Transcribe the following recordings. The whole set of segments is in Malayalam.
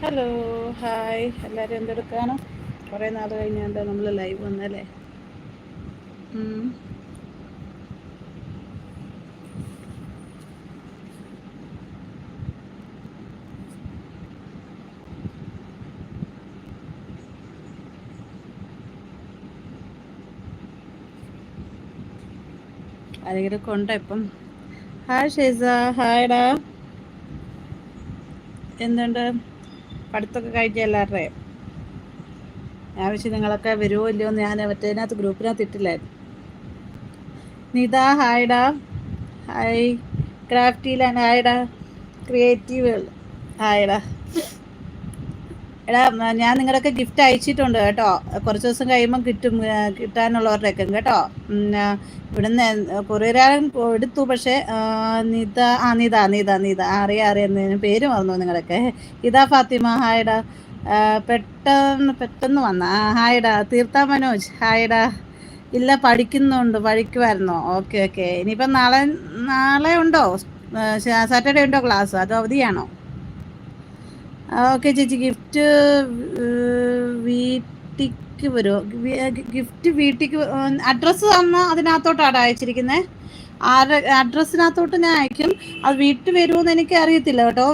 ഹലോ ഹായ് എല്ലാവരും എന്തെടുക്കാണ്? കുറേ നാൾ കഴിഞ്ഞാണ്ട് നമ്മൾ ലൈവ് വന്നല്ലേ. ആരെങ്കിലും കൊണ്ട ഇപ്പം? ഹായ് ഷേസ ഹായ്ഡാ എന്തുണ്ട്? പഠിത്തമൊക്കെ കഴിഞ്ഞ എല്ലാവരുടെയും ഞാൻ വെച്ച് നിങ്ങളൊക്കെ വരുമോ ഇല്ലയോ എന്ന് ഞാൻ മറ്റേതിനകത്ത് ഗ്രൂപ്പിനകത്ത് ഇട്ടില്ലായിരുന്നു. നിത ഹായ്ഡാ ഹായ് ക്രാഫ്റ്റിയിലാണ് ഹായ്ഡാ ക്രിയേറ്റീവ് ഹായ്ഡാ എടാ ഞാൻ നിങ്ങളുടെയൊക്കെ ഗിഫ്റ്റ് അയച്ചിട്ടുണ്ട് കേട്ടോ. കുറച്ച് ദിവസം കഴിയുമ്പം കിട്ടും കിട്ടാനുള്ളവരുടെയൊക്കെ കേട്ടോ. ഇവിടുന്ന് കൊറിയരാൻ എടുത്തു പക്ഷേ നിത ആ നിത നിത നിത അറിയാം അറിയാം പേര് മറന്നു നിങ്ങളൊക്കെ. ഇതാ ഫാത്തിമ ഹായടാ പെട്ടെന്ന് പെട്ടെന്ന് വന്ന. ആ ഹായടാ തീർത്ത മനോജ്. ഹായടാ ഇല്ല പഠിക്കുന്നുണ്ട് പഠിക്കുമായിരുന്നോ ഓക്കെ ഓക്കെ. ഇനിയിപ്പം നാളെ നാളെ ഉണ്ടോ? സാറ്റർഡേ ഉണ്ടോ ക്ലാസ്? അതോ അവധിയാണോ? ഓക്കെ ചേച്ചി. ഗിഫ്റ്റ് വീട്ടിക്ക് വരുമോ ഗിഫ്റ്റ് വീട്ടിക്ക് അഡ്രസ്സ് തന്ന അതിനകത്തോട്ടാണ് അയച്ചിരിക്കുന്നത് ആരുടെ അഡ്രസ്സിനകത്തോട്ട് ഞാൻ അയക്കും. അത് വീട്ടിൽ വരുമോ എന്ന് എനിക്ക് അറിയത്തില്ല കേട്ടോ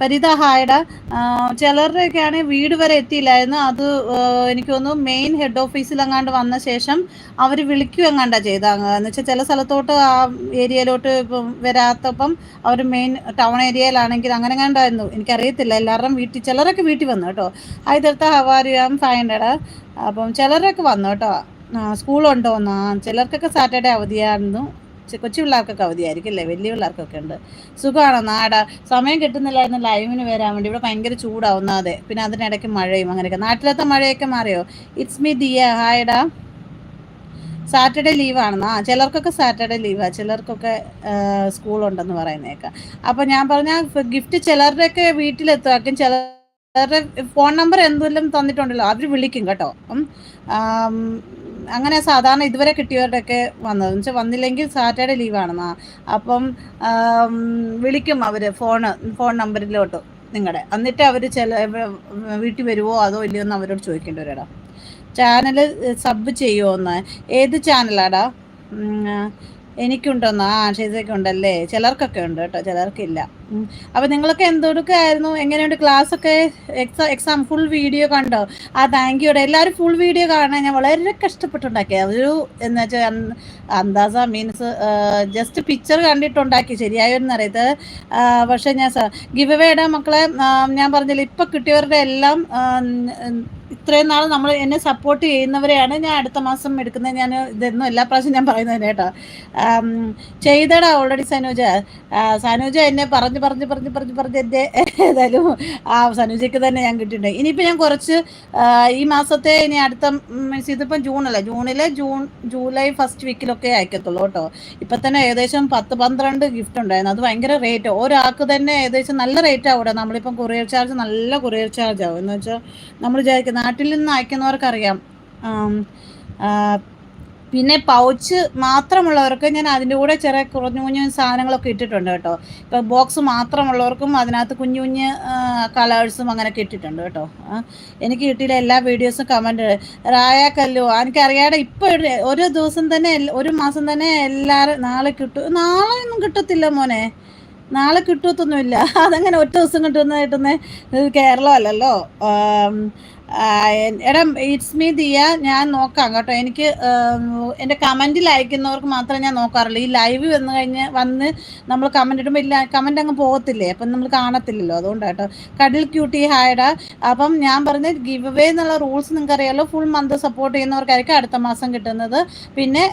ഫരിത ഹായട. ചിലരുടെയൊക്കെ ആണെങ്കിൽ വീട് വരെ എത്തിയില്ലായിരുന്നു. അത് എനിക്ക് തോന്നുന്നു മെയിൻ ഹെഡ് ഓഫീസിൽ അങ്ങാണ്ട് വന്ന ശേഷം അവർ വിളിക്കുക എങ്ങാണ്ടാണ് ചെയ്ത എന്ന് വെച്ചാൽ ചില സ്ഥലത്തോട്ട് ആ ഏരിയയിലോട്ട് വരാത്തപ്പം അവർ മെയിൻ ടൗൺ ഏരിയയിലാണെങ്കിൽ അങ്ങനെ കണ്ടായിരുന്നു എനിക്കറിയത്തില്ല. എല്ലാവരുടെയും വീട്ടിൽ ചിലരൊക്കെ വീട്ടിൽ വന്നു കേട്ടോ. ആയിരത്ത ഹവാരിയാം ഹൺഡ്രഡ് അപ്പം ചിലരൊക്കെ വന്നു കേട്ടോ. സ്കൂളുണ്ടോ എന്നാ ചിലർക്കൊക്കെ സാറ്റർഡേ അവധിയായിരുന്നു. കൊച്ചു പിള്ളേർക്കൊക്കെ അവധിയായിരിക്കും അല്ലേ വലിയ പിള്ളേർക്കൊക്കെ ഉണ്ട്. സുഖമാണോ? നാടാ? സമയം കിട്ടുന്നില്ലായിരുന്നു. ലൈവിന് വരാൻ വേണ്ടി. ഇവിടെ ഭയങ്കര ചൂടാവുന്നതെ പിന്നെ അതിനിടയ്ക്ക് മഴയും അങ്ങനെയൊക്കെ. നാട്ടിലത്തെ മഴയൊക്കെ മാറിയോ? ഇറ്റ്സ് മീ ദിയ ഹായടാ സാറ്റർഡേ ലീവാണെന്ന്? ആ ചിലർക്കൊക്കെ സാറ്റർഡേ ലീവാണ് ചിലർക്കൊക്കെ സ്കൂളുണ്ടെന്ന് പറയുന്നേക്കാം അപ്പോൾ ഞാൻ പറഞ്ഞ ഗിഫ്റ്റ് ചിലരുടെയൊക്കെ വീട്ടിലെത്തുമാക്കും ചിലരുടെ ഫോൺ നമ്പർ എന്തെങ്കിലും തന്നിട്ടുണ്ടല്ലോ. അവർ വിളിക്കും കേട്ടോ. അങ്ങനെ സാധാരണ ഇതുവരെ കിട്ടിയവരുടെയൊക്കെ വന്നത്. വെച്ചാൽ വന്നില്ലെങ്കിൽ സാറ്റർഡേ ലീവാണെന്നാ. അപ്പം വിളിക്കും അവർ ഫോണ് ഫോൺ നമ്പറിലോട്ട് നിങ്ങളുടെ എന്നിട്ട് അവർ ചില വീട്ടിൽ വരുമോ അതോ ഇല്ലയോ എന്ന് അവരോട് ചോദിക്കേണ്ടി വരാടാ ചാനൽ സബ് ചെയ്യുമോ എന്ന്. ഏത് ചാനലാടാ? എനിക്കുണ്ടോന്നാ? ആ ഉണ്ടല്ലേ ചിലർക്കൊക്കെ ഉണ്ട് കേട്ടോ. ചിലർക്കില്ല. അപ്പോൾ നിങ്ങളൊക്കെ എന്തൊടുക്കായിരുന്നു? എങ്ങനെയുണ്ട്? ക്ലാസ് ഒക്കെ എക്സാം ഫുൾ വീഡിയോ കണ്ടോ? ആ താങ്ക് യുടെ എല്ലാവരും ഫുൾ വീഡിയോ കാണാൻ ഞാൻ വളരെ കഷ്ടപ്പെട്ടുണ്ടാക്കി. അതൊരു എന്ന് വെച്ചാൽ അന്താസ മീൻസ് ജസ്റ്റ് പിക്ചർ കണ്ടിട്ടുണ്ടാക്കി. ശരിയായോന്ന് അറിയത് പക്ഷെ ഞാൻ ഗിവ് അവേയുടെ മക്കളെ ഞാൻ പറഞ്ഞില്ല ഇപ്പൊ കിട്ടിയവരുടെ എല്ലാം ഇത്രയും നാൾ നമ്മൾ എന്നെ സപ്പോർട്ട് ചെയ്യുന്നവരെയാണ് ഞാൻ അടുത്ത മാസം എടുക്കുന്നത്. ഞാൻ ഇതൊന്നും എല്ലാ പ്രാവശ്യം ഞാൻ പറയുന്നത് കേട്ടോ. ചെയ്തടാ ഓൾറെഡി സനൂജ. സനൂജ എന്നെ പറഞ്ഞ് പറഞ്ഞ് പറഞ്ഞ് പറഞ്ഞ് പറഞ്ഞ് പറഞ്ഞ് എന്റെ ഏതായാലും ആ സനുജയ്ക്ക് തന്നെ ഞാൻ കിട്ടിയിട്ടുണ്ട്. ഇനിയിപ്പോൾ ഞാൻ കുറച്ച് ഈ മാസത്തെ ഇനി അടുത്ത മീൻസ് ഇതിപ്പം ജൂണല്ലേ ജൂണിലെ ജൂൺ ജൂലൈ ഫസ്റ്റ് വീക്കിലൊക്കെ അയക്കത്തുള്ളൂ കേട്ടോ. ഇപ്പം തന്നെ ഏകദേശം പത്ത് പന്ത്രണ്ട് ഗിഫ്റ്റ് ഉണ്ടായിരുന്നു. അത് ഭയങ്കര റേറ്റ് ഒരാൾക്ക് തന്നെ ഏകദേശം നല്ല റേറ്റ് ആവിടെ? നമ്മളിപ്പം കൊറിയർ ചാർജ് നല്ല കൊറിയർ ചാർജ് ആവും. എന്ന് വെച്ചാൽ നമ്മൾ വിചാരിക്കും നാട്ടിൽ നിന്ന് അയക്കുന്നവർക്കറിയാം. പിന്നെ പൗച്ച് മാത്രമുള്ളവർക്ക് ഞാൻ അതിന്റെ കൂടെ ചെറിയ കുറഞ്ഞു കുഞ്ഞു സാധനങ്ങളൊക്കെ ഇട്ടിട്ടുണ്ട് കേട്ടോ. ഇപ്പോൾ ബോക്സ് മാത്രമുള്ളവർക്കും അതിനകത്ത് കുഞ്ഞു കുഞ്ഞ് കളേഴ്സും അങ്ങനെയൊക്കെ ഇട്ടിട്ടുണ്ട് കേട്ടോ. എനിക്ക് കിട്ടിയില്ല എല്ലാ വീഡിയോസും കമന്റ് റായാക്കല്ലോ എനിക്കറിയാതെ ഇപ്പോൾ ഒരു ദിവസം തന്നെ ഒരു മാസം തന്നെ എല്ലാവരും നാളെ കിട്ടും നാളെ ഒന്നും കിട്ടത്തില്ല മോനെ. നാളെ കിട്ടത്തൊന്നുമില്ല. അതങ്ങനെ ഒറ്റ ദിവസം കിട്ടുന്ന കിട്ടുന്ന കേരളമല്ലല്ലോ എടാ ഇറ്റ്സ് മീ ദിയ. ഞാൻ നോക്കാം കേട്ടോ. എനിക്ക് എന്റെ കമന്റിൽ അയക്കുന്നവർക്ക് മാത്രമേ ഞാൻ നോക്കാറുള്ളൂ. ഈ ലൈവ് വന്നു കഴിഞ്ഞ് വന്ന് നമ്മൾ കമന്റ് ഇടുമ്പോൾ ഇല്ല കമന്റ് അങ്ങ് പോകത്തില്ലേ? അപ്പം നമ്മൾ കാണത്തില്ലല്ലോ. അതുകൊണ്ട് കേട്ടോ. കടിൽ ക്യൂട്ടി ഹായഡ അപ്പം ഞാൻ പറഞ്ഞ ഗിവ് അവേ എന്നുള്ള റൂൾസ് നിങ്ങൾക്ക് അറിയാമല്ലോ ഫുൾ മന്ത് സപ്പോർട്ട് ചെയ്യുന്നവർക്കായിരിക്കും അടുത്ത മാസം കിട്ടുന്നത്. പിന്നെ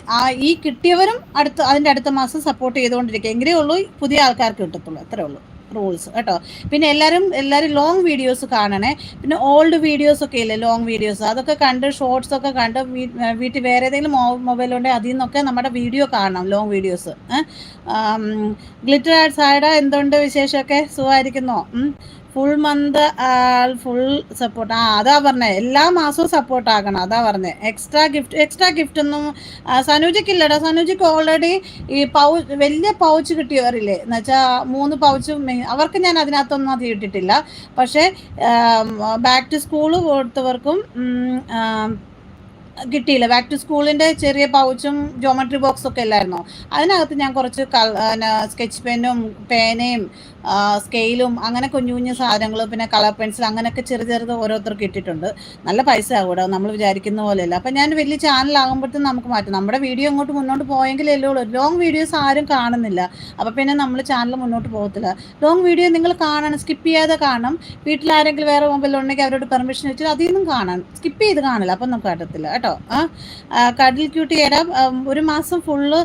ഈ കിട്ടിയവരും അടുത്ത അതിന്റെ അടുത്ത മാസം സപ്പോർട്ട് ചെയ്തുകൊണ്ടിരിക്കുക. എങ്കിലേ ഉള്ളൂ പുതിയ ആൾക്കാർക്ക് കിട്ടത്തുള്ളൂ. അത്രേ ഉള്ളൂ. റൂൾസ് കേട്ടോ? പിന്നെ എല്ലാവരും എല്ലാവരും ലോങ് വീഡിയോസ് കാണണേ. പിന്നെ ഓൾഡ് വീഡിയോസ് ഒക്കെ ഇല്ലേ? ലോങ് വീഡിയോസ് അതൊക്കെ കണ്ട് ഷോർട്സ് ഒക്കെ കണ്ട് വീട്ടിൽ വേറെ ഏതെങ്കിലും മൊബൈൽ ഉണ്ടെങ്കിൽ അതിൽ നിന്നൊക്കെ നമ്മുടെ വീഡിയോ കാണണം ലോങ് വീഡിയോസ് ഗ്ലിറ്റർ ആർട്സ് ആയുടെ എന്തുണ്ട് വിശേഷമൊക്കെ? സുഖമായിരിക്കുന്നോ? ഫുൾ മന്ത് ഫുൾ സപ്പോർട്ട് ആ അതാ പറഞ്ഞത് എല്ലാ മാസവും സപ്പോർട്ട് ആക്കണം. അതാ പറഞ്ഞത് എക്സ്ട്രാ ഗിഫ്റ്റ് എക്സ്ട്രാ ഗിഫ്റ്റ് ഒന്നും സനൂജയ്ക്ക് ഇല്ലടാ സനൂജയ്ക്ക് ഓൾറെഡി ഈ പൗ വലിയ പൗച്ച് കിട്ടിയവരില്ലേ? എന്ന് വെച്ചാൽ മൂന്ന് പൗച്ചും അവർക്ക് ഞാൻ അതിനകത്തൊന്നും അത് ഇട്ടിട്ടില്ല. പക്ഷേ ബാക്ക് ടു സ്കൂൾ കൊടുത്തവർക്കും കിട്ടിയില്ല. ബാക്ക് ടു സ്കൂളിന്റെ ചെറിയ പൗച്ചും ജോമെട്രി ബോക്സും ഒക്കെ അല്ലായിരുന്നോ? അതിനകത്ത് ഞാൻ കുറച്ച് സ്കെച്ച് പെന്നും പേനയും സ്കെയിലും അങ്ങനെ കുഞ്ഞു കുഞ്ഞു സാധനങ്ങൾ പിന്നെ കളർ പെൻസിൽ അങ്ങനെയൊക്കെ ചെറു ചെറുത് ഓരോരുത്തർക്ക് ഇട്ടിട്ടുണ്ട്. നല്ല പൈസ ആകൂടെ നമ്മൾ വിചാരിക്കുന്ന പോലെയല്ല. അപ്പം ഞാൻ വലിയ ചാനലാകുമ്പോഴത്തേക്കും നമുക്ക് മാറ്റും. നമ്മുടെ വീഡിയോ അങ്ങോട്ട് മുന്നോട്ട് പോയെങ്കിലേ ഉള്ളൂ. ലോങ് വീഡിയോസ് ആരും കാണുന്നില്ല. അപ്പം പിന്നെ നമ്മൾ ചാനൽ മുന്നോട്ട് പോകത്തില്ല. ലോങ് വീഡിയോ നിങ്ങൾ കാണണം സ്കിപ്പ് ചെയ്യാതെ കാണണം. വീട്ടിലാരെങ്കിലും വേറെ മൊബൈലുണ്ടെങ്കിൽ അവരോട് പെർമിഷൻ വെച്ചിട്ട് അതിൽ നിന്നും കാണാൻ സ്കിപ്പ് ചെയ്ത് കാണില്ല. അപ്പം നമുക്ക് പറ്റത്തില്ല കേട്ടോ. ആ കടൽ ക്യൂട്ടിയുടെ ഒരു മാസം ഫുള്ള്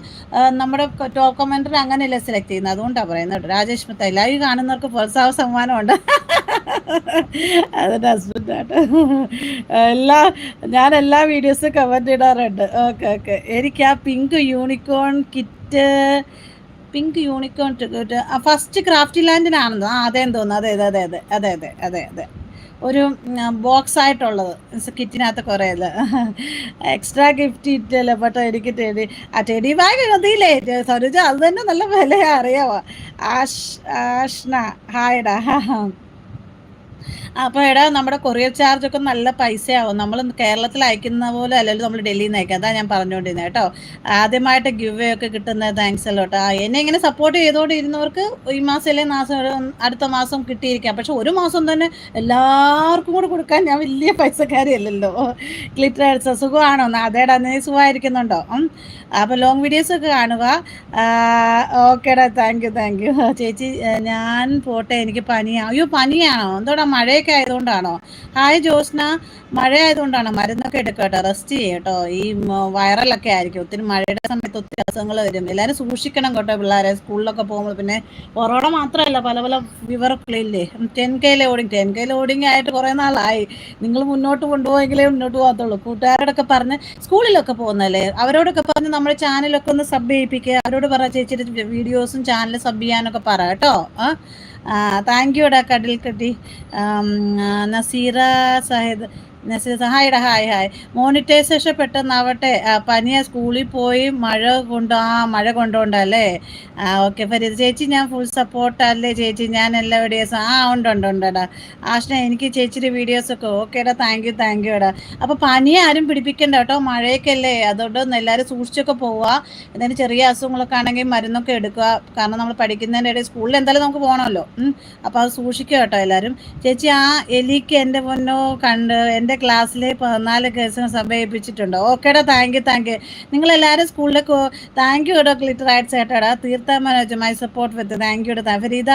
നമ്മുടെ ടോപ്പ് കമന്റർ അങ്ങനെയല്ല സെലക്ട് ചെയ്യുന്നത്. അതുകൊണ്ടാണ് പറയുന്നത് കേട്ടോ. രാജേഷ് മിത്ത ലൈവ് കാണുന്നവർക്ക് പ്രോത്സാഹ സമ്മാനമുണ്ട്. അതിന്റെ ഹസ്ബൻഡായിട്ട് എല്ലാ ഞാൻ എല്ലാ വീഡിയോസും കമന്റ് ഇടാറുണ്ട്. ഓക്കെ ഓക്കെ എനിക്ക് ആ pink unicorn kit pink unicorn first craft ലാൻഡിനാണെന്നോ ആ അതേന്ന് തോന്നുന്നു. അതെ അതെ അതെ അതെ അതെ അതെ അതെ. ഒരു ബോക്സ് ആയിട്ടുള്ളത് കിറ്റിനകത്ത് കുറേ എക്സ്ട്രാ ഗിഫ്റ്റ് ഇറ്റല്ലോ പെട്ടോ എനിക്ക് ടെഡി. ആ ടെഡി ബാഗ് മതിയില്ലേ സരുജ അത് തന്നെ നല്ല വില അറിയാവോ? ആഷ് ആഷ്ന ഹായടാ അപ്പോൾ എടാ നമ്മുടെ കൊറിയർ ചാർജ് ഒക്കെ നല്ല പൈസയാവും. നമ്മൾ കേരളത്തിൽ അയക്കുന്ന പോലെ അല്ലല്ലോ നമ്മൾ ഡൽഹിയിൽ നിന്ന് അയക്കാം അതാ ഞാൻ പറഞ്ഞുകൊണ്ടിരുന്നത് കേട്ടോ. ആദ്യമായിട്ട് ഗിവ് ഒക്കെ കിട്ടുന്ന താങ്ക്സ് അല്ലോ കേട്ടോ എന്നെ ഇങ്ങനെ സപ്പോർട്ട് ചെയ്തുകൊണ്ടിരുന്നവർക്ക് ഈ മാസം അല്ലെങ്കിൽ മാസം അടുത്ത മാസം കിട്ടിയിരിക്കാം. പക്ഷെ ഒരു മാസം തന്നെ എല്ലാവർക്കും കൂടെ കൊടുക്കാൻ ഞാൻ വലിയ പൈസക്കാരിയല്ലല്ലോ. ക്ലിറ്റർ അടിച്ച സുഖമാണോ? അതേടാ നീ സുഖമായിരിക്കുന്നുണ്ടോ? അപ്പോൾ ലോങ് വീഡിയോസ് ഒക്കെ കാണുക. ഓക്കേടാ താങ്ക് യു താങ്ക് യു ചേച്ചി ഞാൻ പോട്ടെ എനിക്ക് പനിയാ. അയ്യോ പനിയാണോ? എന്തോടാ മഴയൊക്കെ ആയതുകൊണ്ടാണോ? ഹായ് ജോസ്ന. മഴ ആയതുകൊണ്ടാണ് മരുന്നൊക്കെ എടുക്കട്ടോ റെസ്റ്റ് ചെയ്യട്ടോ ഈ വൈറലൊക്കെ ആയിരിക്കും. ഒത്തിരി മഴയുടെ സമയത്ത് ഒത്തിരി അസുഖങ്ങൾ വരും. എല്ലാവരും സൂക്ഷിക്കണം കേട്ടോ പിള്ളേരെ. സ്കൂളിലൊക്കെ പോകുമ്പോൾ പിന്നെ കൊറോണ മാത്രമല്ല പല പല വിവറക്കളില്ലേ ten K loading. Ten K loading ആയിട്ട് കുറേ നാളായി. നിങ്ങൾ മുന്നോട്ട് കൊണ്ടുപോയെങ്കിലേ മുന്നോട്ട് പോകത്തുള്ളൂ. കൂട്ടുകാരോടൊക്കെ പറഞ്ഞ് സ്കൂളിലൊക്കെ പോകുന്നല്ലേ? അവരോടൊക്കെ പറഞ്ഞ് നമ്മുടെ ചാനലൊക്കെ ഒന്ന് സബ് ചെയ്യിപ്പിക്കുക അവരോട് പറ ചേച്ചിയുടെ വീഡിയോസും ചാനൽ സബ് ചെയ്യാനൊക്കെ പറ കേട്ടോ. ആ? താങ്ക് യുടാ കടൽ കെട്ടി നസീറ സാഹിദ് ഹായ്ഡ ഹായ് ഹായ് മോണിറ്റൈസേഷൻ പെട്ടെന്നാവട്ടെ. പനിയ സ്കൂളിൽ പോയി മഴ കൊണ്ട് ആ മഴ കൊണ്ടുകൊണ്ടല്ലേ ആ ഓക്കെ ഫരീദ് ചേച്ചി ഞാൻ ഫുൾ സപ്പോർട്ടല്ലേ ചേച്ചി? ഞാൻ എല്ലാ വീഡിയോസും ആ ഉണ്ട് ഉണ്ട് ഉണ്ടടാ ആഷ്ന എനിക്ക് ചേച്ചിയുടെ വീഡിയോസൊക്കെ ഓക്കേടാ താങ്ക് യു താങ്ക് യു എടാ. അപ്പോൾ പനി ആരും പിടിപ്പിക്കണ്ട കേട്ടോ മഴയൊക്കെയല്ലേ. അതുകൊണ്ട് എല്ലാവരും സൂക്ഷിച്ചൊക്കെ പോവുക. എന്തെങ്കിലും ചെറിയ അസുഖങ്ങളൊക്കെ ആണെങ്കിൽ മരുന്നൊക്കെ എടുക്കുക. കാരണം നമ്മൾ പഠിക്കുന്നതിന്റെ ഇടയിൽ സ്കൂളിൽ എന്തായാലും നമുക്ക് പോകണമല്ലോ അപ്പോൾ അത് സൂക്ഷിക്കുക കേട്ടോ എല്ലാവരും. ചേച്ചി ആ എലിക്ക് എന്റെ പൊന്നോ കണ്ട് എന്റെ എന്റെ ക്ലാസ്സിൽ പതിനാല് കേസുകൾ സമയിപ്പിച്ചിട്ടുണ്ട് ഓക്കേടാ താങ്ക് യു താങ്ക് യു നിങ്ങളെല്ലാവരും സ്കൂളിലേക്ക് താങ്ക് യു കേട്ടോ ക്ലിറ്റർ ആയിട്ട് ചേട്ടാടാ Theertha Manoj my support with thank you Fareeda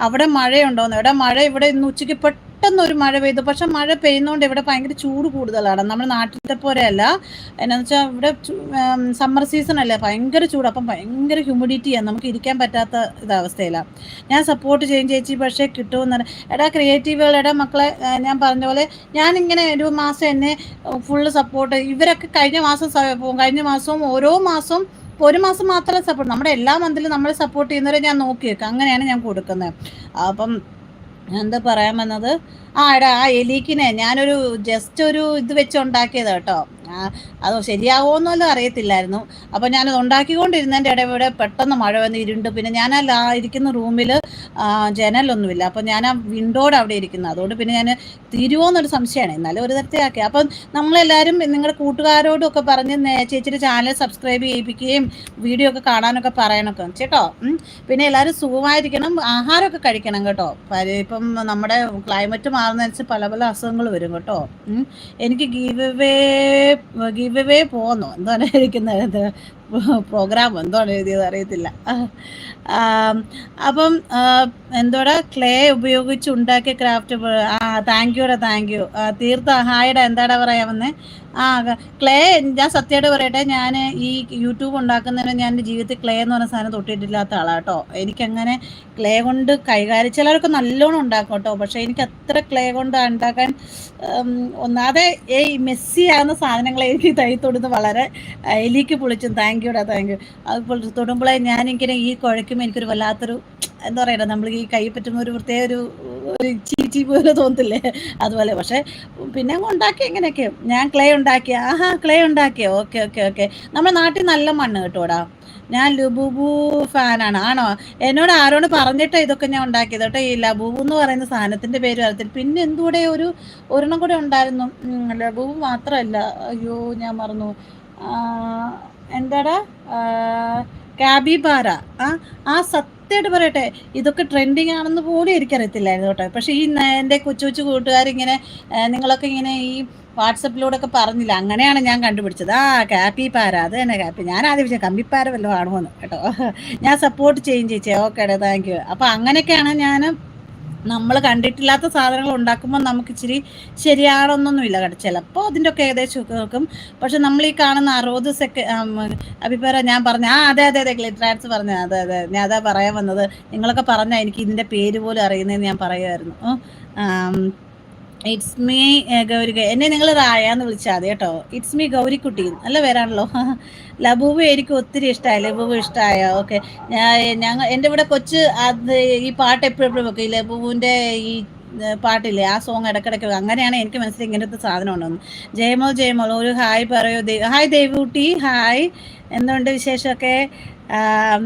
അവിടെ മഴയുണ്ടോന്ന്? ഇവിടെ മഴ ഇവിടെ ഇന്ന് ഉച്ചയ്ക്ക് പെട്ടെന്ന് ഒരു മഴ പെയ്തു. പക്ഷെ മഴ പെയ്യുന്നതുകൊണ്ട് ഇവിടെ ഭയങ്കര ചൂട് കൂടുതലാണ്. നമ്മുടെ നാട്ടിലത്തെ പോലെയല്ല. എന്നാന്ന് വെച്ചാൽ ഇവിടെ സമ്മർ സീസൺ അല്ലേ? ഭയങ്കര ചൂട്. അപ്പം ഭയങ്കര ഹ്യൂമിഡിറ്റിയാണ് നമുക്ക് ഇരിക്കാൻ പറ്റാത്ത ഇതവസ്ഥയിലാണ് ഞാൻ സപ്പോർട്ട് ചെയ്യും ചേച്ചി. പക്ഷേ കിട്ടുമെന്ന് എടാ ക്രിയേറ്റീവുകളുടെ മക്കളെ ഞാൻ പറഞ്ഞ പോലെ ഞാനിങ്ങനെ ഒരു മാസം എന്നെ ഫുള്ള് സപ്പോർട്ട് ഇവരൊക്കെ കഴിഞ്ഞ മാസം കഴിഞ്ഞ മാസവും ഓരോ മാസവും ഒരു മാസം മാത്രമേ സപ്പോർട്ട് നമ്മുടെ എല്ലാ മന്തിലും നമ്മൾ സപ്പോർട്ട് ചെയ്യുന്നവരെ ഞാൻ നോക്കിയേക്കാം. അങ്ങനെയാണ് ഞാൻ കൊടുക്കുന്നത്. അപ്പം എന്താ പറയാൻ വന്നത്? ആ എടാ ആ എലീക്കിനെ ഞാനൊരു ജസ്റ്റ് ഒരു ഇത് വെച്ച് ഉണ്ടാക്കിയത് കേട്ടോ. അത് ശരിയാവുമെന്നല്ലോ അറിയത്തില്ലായിരുന്നു. അപ്പോൾ ഞാനത് ഉണ്ടാക്കിക്കൊണ്ടിരുന്നതിന്റെ ഇടവിടെ പെട്ടെന്ന് മഴ വന്ന് ഇരുണ്ട് പിന്നെ ഞാൻ ആ ഇരിക്കുന്ന റൂമിൽ ജനലൊന്നുമില്ല. അപ്പോൾ ഞാൻ ആ വിൻഡോടെ അവിടെ ഇരിക്കുന്നത്. അതുകൊണ്ട് പിന്നെ ഞാൻ തിരുവോന്നൊരു സംശയമാണ് എന്നാലും ഒരു തരത്തിലാക്കി. അപ്പം നമ്മളെല്ലാവരും നിങ്ങളുടെ കൂട്ടുകാരോടും ഒക്കെ പറഞ്ഞ് ചേച്ചിയുടെ ചാനൽ സബ്സ്ക്രൈബ് ചെയ്യിപ്പിക്കുകയും വീഡിയോ ഒക്കെ കാണാനൊക്കെ പറയണമൊക്കെ കേട്ടോ പിന്നെ എല്ലാവരും സുഖമായിരിക്കണം. ആഹാരമൊക്കെ കഴിക്കണം കേട്ടോ. ഇപ്പം നമ്മുടെ ക്ലൈമറ്റ് മാറുന്നതനുസരിച്ച് പല പല അസുഖങ്ങൾ വരും കേട്ടോ. എനിക്ക് ഗീവ് ഗീവ് അവേ പോന്നോ? എന്താണ് ഇരിക്കുന്നത്? പ്രോഗ്രാം എന്താണ് എഴുതിയത് അറിയത്തില്ല. അപ്പം എന്തോടാ ക്ലേ ഉപയോഗിച്ച് ഉണ്ടാക്കിയ ക്രാഫ്റ്റ് ആ താങ്ക് യുടാ താങ്ക് യു തീർത്ത ഹായുടെ എന്താടാ പറയാമെന്ന് ആ ക്ലേ ഞാൻ സത്യമായിട്ട് പറയട്ടെ ഞാൻ ഈ യൂട്യൂബ് ഉണ്ടാക്കുന്നതിന് ഞാൻ എന്റെ ജീവിതത്തിൽ ക്ലേ എന്ന് പറഞ്ഞ സാധനം തൊട്ടിട്ടില്ലാത്ത ആളാട്ടോ എനിക്കങ്ങനെ ക്ലേ കൊണ്ട് കൈകാര്യം ചിലരൊക്കെ നല്ലോണം ഉണ്ടാക്കും കേട്ടോ പക്ഷേ എനിക്ക് അത്ര ക്ലേ കൊണ്ട് ഉണ്ടാക്കാൻ ഒന്നാതെ ഈ മെസ്സി ആകുന്ന സാധനങ്ങളെ എനിക്ക് തൈ വളരെ എലിക്ക് പൊളിച്ചും താങ്ക് താങ്ക് യുടാ താങ്ക് യു അപ്പോൾ തൊടുമ്പോഴേ ഞാനിങ്ങനെ ഈ കുഴയ്ക്കുമ്പോൾ എനിക്കൊരു വല്ലാത്തൊരു എന്താ പറയുക നമ്മൾ ഈ കൈ പറ്റുമ്പോൾ ഒരു പ്രത്യേക ഒരു ചീച്ചി പോലെ തോന്നത്തില്ലേ? അതുപോലെ. പക്ഷേ പിന്നെ ഉണ്ടാക്കി എങ്ങനെയൊക്കെ ഞാൻ ക്ലേ ഉണ്ടാക്കിയ ആഹാ ക്ലേ ഉണ്ടാക്കിയോ ഓക്കെ ഓക്കെ ഓക്കെ നമ്മുടെ നാട്ടിൽ നല്ല മണ്ണ് കേട്ടോടാ ഞാൻ ലുബുബു ഫാനാണ്. ആണോ? എന്നോട് ആരോട് പറഞ്ഞിട്ട് ഇതൊക്കെ ഞാൻ ഉണ്ടാക്കിയത് കേട്ടോ? ഈ ലബുബു എന്ന് പറയുന്ന സാധനത്തിന്റെ പേര് അതിൽ പിന്നെ എന്തുകൂടെ ഒരു ഒരെണ്ണം കൂടെ ഉണ്ടായിരുന്നു. ലബുബു മാത്രമല്ല അയ്യോ ഞാൻ മറന്നു. എന്താടാ? കാബിബാര ആ ആ സത്യമായിട്ട് പറയട്ടെ ഇതൊക്കെ ട്രെൻഡിങ് ആണെന്ന് പോലും എനിക്കറിയത്തില്ലായിരുന്നു കേട്ടോ. പക്ഷേ ഈ എന്റെ കൊച്ചു കൊച്ചു കൂട്ടുകാരിങ്ങനെ നിങ്ങളൊക്കെ ഇങ്ങനെ ഈ വാട്സപ്പിലൂടെ ഒക്കെ പറഞ്ഞില്ല. അങ്ങനെയാണ് ഞാൻ കണ്ടുപിടിച്ചത്. ആ കാപ്പി പാര അത് തന്നെ കാപ്പി. ഞാൻ ആദ്യം വിളിച്ചത് കമ്പിപ്പാര വല്ലതും ആണോന്ന് കേട്ടോ. ഞാൻ സപ്പോർട്ട് ചെയ്യും ചേച്ചി. ഓക്കെ താങ്ക് യു അപ്പോൾ അങ്ങനെയൊക്കെയാണ് ഞാൻ നമ്മൾ കണ്ടിട്ടില്ലാത്ത സാധനങ്ങൾ ഉണ്ടാക്കുമ്പോൾ നമുക്ക് ഇച്ചിരി ശരിയാണെന്നൊന്നുമില്ല കേട്ടോ. ചിലപ്പോൾ അതിന്റെ ഒക്കെ ഏകദേശം നോക്കും. പക്ഷെ നമ്മൾ ഈ കാണുന്ന അറുപത് സെക്കൻഡ് അഭിപ്രായം ഞാൻ പറഞ്ഞു ആ അതെ അതെ അതെ ഗ്ലിറ്ററാറ്റ്സ് പറഞ്ഞ അതെ അതെ ഞാൻ അതാ പറയാൻ വന്നത്. നിങ്ങളൊക്കെ പറഞ്ഞാൽ എനിക്ക് ഇതിന്റെ പേര് പോലും അറിയുന്നതെന്ന് ഞാൻ പറയുമായിരുന്നു ഇറ്റ്സ് മീ ഗൗരി എന്നെ നിങ്ങൾ റായാന്ന് വിളിച്ചാൽ മതി കേട്ടോ. It's me Gaurikutty. നല്ല പേരാണല്ലോ. ലബൂബ് എനിക്ക് ഒത്തിരി ഇഷ്ടമായി ലബൂബ് ഇഷ്ടമായ ഓക്കെ ഞങ്ങൾ എന്റെ ഇവിടെ കൊച്ച് അത് ഈ പാട്ട് എപ്പോഴും വെക്കും. ഈ ലബൂബുവിന്റെ ഈ പാട്ടില്ലേ ആ സോങ് ഇടയ്ക്കിടയ്ക്ക് അങ്ങനെയാണ് എനിക്ക് മനസ്സിൽ ഇങ്ങനത്തെ സാധനം ഉണ്ടെന്ന്. ജയമോൾ ജയമോൾ. ഒരു ഹായ് പറയോ. ഹായ് ദേവുട്ടി. ഹായ്. എന്തുകൊണ്ട് വിശേഷമൊക്കെ?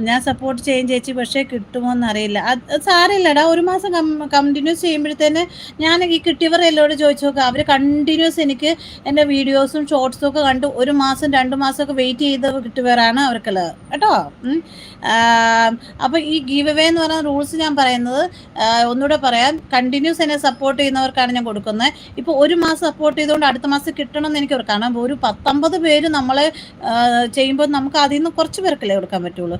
ഞാൻ സപ്പോർട്ട് ചെയ്യും ചേച്ചി പക്ഷേ കിട്ടുമോ എന്നറിയില്ല അത് സാരമില്ലടാ ഒരു മാസം കണ്ടിന്യൂസ് ചെയ്യുമ്പോഴത്തേന് ഞാൻ ഈ കിട്ടിയവർ എല്ലാവരോട് ചോദിച്ചു നോക്കുക അവർ കണ്ടിന്യൂസ് എനിക്ക് എന്റെ വീഡിയോസും ഷോർട്സും ഒക്കെ കണ്ട് ഒരു മാസം രണ്ട് മാസമൊക്കെ വെയിറ്റ് ചെയ്ത് കിട്ടിയവരാണ് അവർക്കുള്ളത്. കേട്ടോ? അപ്പോൾ ഈ ഗീവ് അവേ എന്ന് പറയുന്ന റൂൾസ് ഞാൻ പറയുന്നത് ഒന്നുകൂടെ പറയാം. കണ്ടിന്യൂസ് എന്നെ സപ്പോർട്ട് ചെയ്യുന്നവർക്കാണ് ഞാൻ കൊടുക്കുന്നത്. ഇപ്പോൾ ഒരു മാസം സപ്പോർട്ട് ചെയ്തുകൊണ്ട് അടുത്ത മാസം കിട്ടണമെന്ന് എനിക്ക് കാരണം ഒരു പത്തൊമ്പത് പേര് നമ്മളെ ചെയ്യുമ്പോൾ നമുക്ക് അതിൽ നിന്ന് കുറച്ച് പേർക്കല്ലേ കൊടുക്കാൻ പറ്റുള്ളൂ.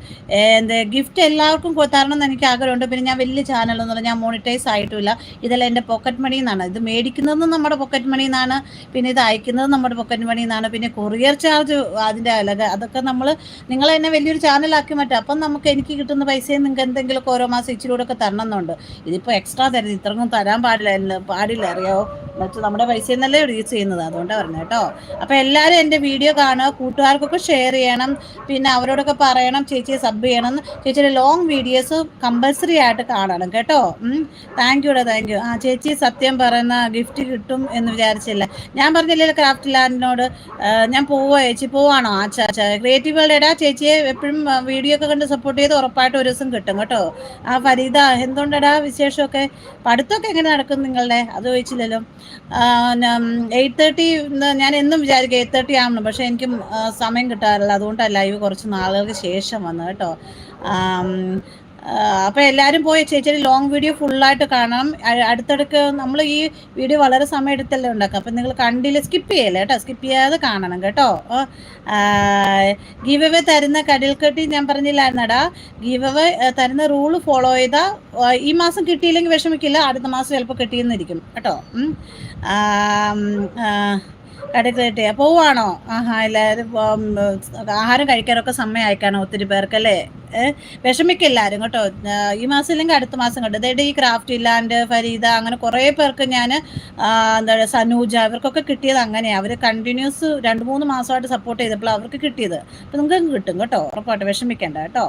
എന്താ ഗിഫ്റ്റ് എല്ലാവർക്കും തരണം എന്ന് എനിക്ക് ആഗ്രഹമുണ്ട്. പിന്നെ ഞാൻ വലിയ ചാനലൊന്നുമില്ല ഞാൻ മോണിറ്റൈസ് ആയിട്ടില്ല ഇതെല്ലാം എന്റെ പോക്കറ്റ് മണി എന്നാണ് ഇത് മേടിക്കുന്നതും നമ്മുടെ പോക്കറ്റ് മണി എന്നാണ് പിന്നെ ഇത് അയക്കുന്നത് നമ്മുടെ പോക്കറ്റ് മണി എന്നാണ് പിന്നെ കൊറിയർ ചാർജ് അതിന്റെ അലക അതൊക്കെ നമ്മൾ നിങ്ങൾ തന്നെ വലിയൊരു ചാനലാക്കി മാറ്റാം. അപ്പം നമുക്ക് എനിക്ക് കിട്ടുന്ന പൈസയും നിങ്ങൾക്ക് എന്തെങ്കിലുമൊക്കെ ഓരോ മാസം ഇച്ചിലൂടെ ഒക്കെ തരണമെന്നുണ്ട് ഇതിപ്പോൾ എക്സ്ട്രാ തരുന്നത്. ഇത്രയും തരാൻ പാടില്ല. പാടില്ല അറിയാമോ എന്നുവെച്ചാൽ നമ്മുടെ പൈസ എന്നല്ലേ യൂസ് ചെയ്യുന്നത്. അതുകൊണ്ടാണ് പറഞ്ഞത് കേട്ടോ. അപ്പോൾ എല്ലാവരും എന്റെ വീഡിയോ കാണുക. കൂട്ടുകാർക്കൊക്കെ ഷെയർ ചെയ്യണം. പിന്നെ അവരോടൊക്കെ പറയണം. ചേച്ചിയെ സബ് ചെയ്യണം ചേച്ചിയുടെ ലോങ് വീഡിയോസ് കമ്പൽസറി ആയിട്ട് കാണണം കേട്ടോ? താങ്ക് യൂടെ താങ്ക് യു ആ ചേച്ചി സത്യം പറയുന്ന ഗിഫ്റ്റ് കിട്ടും എന്ന് വിചാരിച്ചില്ല. ഞാൻ പറഞ്ഞില്ലേ ക്രാഫ്റ്റ് ലാൻഡിനോട് ഞാൻ പോവാ ചേച്ചി പോവാണോ? ആച്ചാ ആച്ചാ. ക്രിയേറ്റീവ് വേൾഡ് ഇടാ ചേച്ചിയെ എപ്പോഴും വീഡിയോ ഒക്കെ കണ്ട് സപ്പോർട്ട് ചെയ്ത് ഉറപ്പായിട്ട് ഒരു ദിവസം കിട്ടും കേട്ടോ? ആ ഫരീദ എന്തുകൊണ്ടടാ വിശേഷമൊക്കെ? പഠിത്തമൊക്കെ എങ്ങനെ നടക്കും നിങ്ങളുടെ? അത് ചോദിച്ചില്ലല്ലോ. എയ്റ്റ് തേർട്ടി ഞാൻ എന്നും വിചാരിക്കും എയ്റ്റ് തേർട്ടി ആവണം പക്ഷേ എനിക്ക് സമയം കിട്ടാറില്ല. അതുകൊണ്ടാണ് ലൈവ് കുറച്ച് നാളുകൾക്ക് ശേഷം വന്നു കേട്ടോ. അപ്പോൾ എല്ലാവരും പോയി ചേച്ചി ലോങ് വീഡിയോ ഫുള്ളായിട്ട് കാണണം. അടുത്തടുക്ക് നമ്മൾ ഈ വീഡിയോ വളരെ സമയം എടുത്തല്ലേ ഉണ്ടാക്കുക. അപ്പം നിങ്ങൾ കണ്ടില്ല സ്കിപ്പ് ചെയ്യല്ലേ കേട്ടോ. സ്കിപ്പ് ചെയ്യാതെ കാണണം കേട്ടോ. ഗീവ് അവേ തരുന്ന കടൽക്കെട്ടി ഞാൻ പറഞ്ഞില്ലായിരുന്നടാ. ഗീവ് അവേ തരുന്ന റൂൾ ഫോളോ ചെയ്താൽ ഈ മാസം കിട്ടിയില്ലെങ്കിൽ വിഷമിക്കില്ല. അടുത്ത മാസം ചിലപ്പോൾ കിട്ടിയെന്നിരിക്കും കേട്ടോ. കടക്കിട്ടെ പോവാണോ? ആഹാ എല്ലാവരും ആഹാരം കഴിക്കാനൊക്കെ സമയം അയക്കാനോ ഒത്തിരി പേർക്കല്ലേ? വിഷമിക്കെല്ലാവരും കേട്ടോ. ഈ മാസം ഇല്ലെങ്കിൽ അടുത്ത മാസം കേട്ടോ അതായത് ഈ ക്രാഫ്റ്റ് ഇല്ലാണ്ട് ഫരീദ അങ്ങനെ കുറേ പേർക്ക് ഞാൻ എന്താ പറയുക സനൂജ ഇവർക്കൊക്കെ കിട്ടിയത് അങ്ങനെയാണ് അവർ കണ്ടിന്യൂസ് രണ്ട് മൂന്ന് മാസമായിട്ട് സപ്പോർട്ട് ചെയ്തപ്പോൾ അവർക്ക് കിട്ടിയത്. അപ്പം നിങ്ങൾക്ക് കിട്ടും കേട്ടോ. ഉറപ്പായിട്ട് വിഷമിക്കേണ്ട കേട്ടോ.